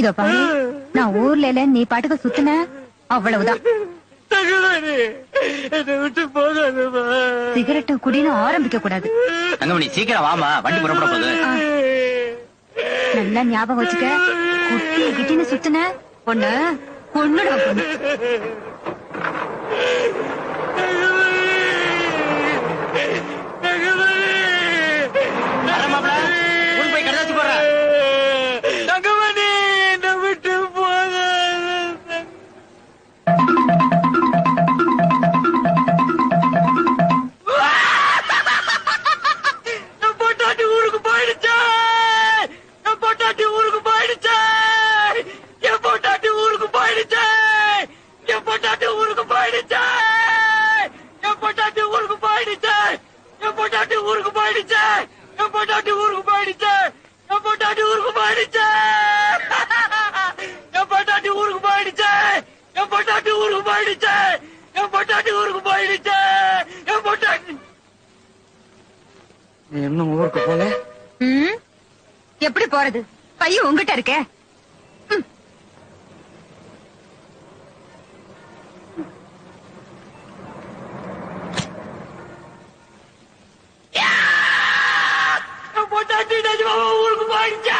இதோ பாரு நான் ஊர்ல இல்ல நீ பாட்டுக்கு சுத்துன? அவ்வளவுதான். சிகரெட்டு குடின்னு ஆரம்பிக்க கூடாது. தங்கமணி சீக்கிரம் வாமா வண்டி புறப்பட போகுது. நல்லா ஞாபகம் வச்சுக்க குட்டி கிட்டின்னு சுத்துன. பொண்ணு பொண்ணுட பொண்ணு. என் பொட்டாட்டி ஊருக்கு போயிடுச்சே என் பொட்டாட்டி ஊருக்கு போயிடுச்சே என் பொட்டாட்டி ஊருக்கு போயிடுச்சே என் பொட்டாட்டி ஊருக்கு போயிடுச்சே என் பொட்டாட்டி ஊருக்கு போயிடுச்சே என் பொட்டாட்டி ஊருக்கு போயிடுச்சே என் பொட்டாட்டி ஊருக்கு போயிடுச்சே என் பொட்டாட்டி ஊருக்கு போயிடுச்சே என் பொட்டாட்டி ஊருக்கு போயிடுச்சே என் பொட்டாட்டி ஊருக்கு போயிடுச்சே என் பொட்டாட்டி இன்னும் ஊருக்கு போல ம்? எப்படி போறது பையன் உங்ககிட்ட இருக்க. போட்டாச்சு ஊருக்கு போயிடுச்சா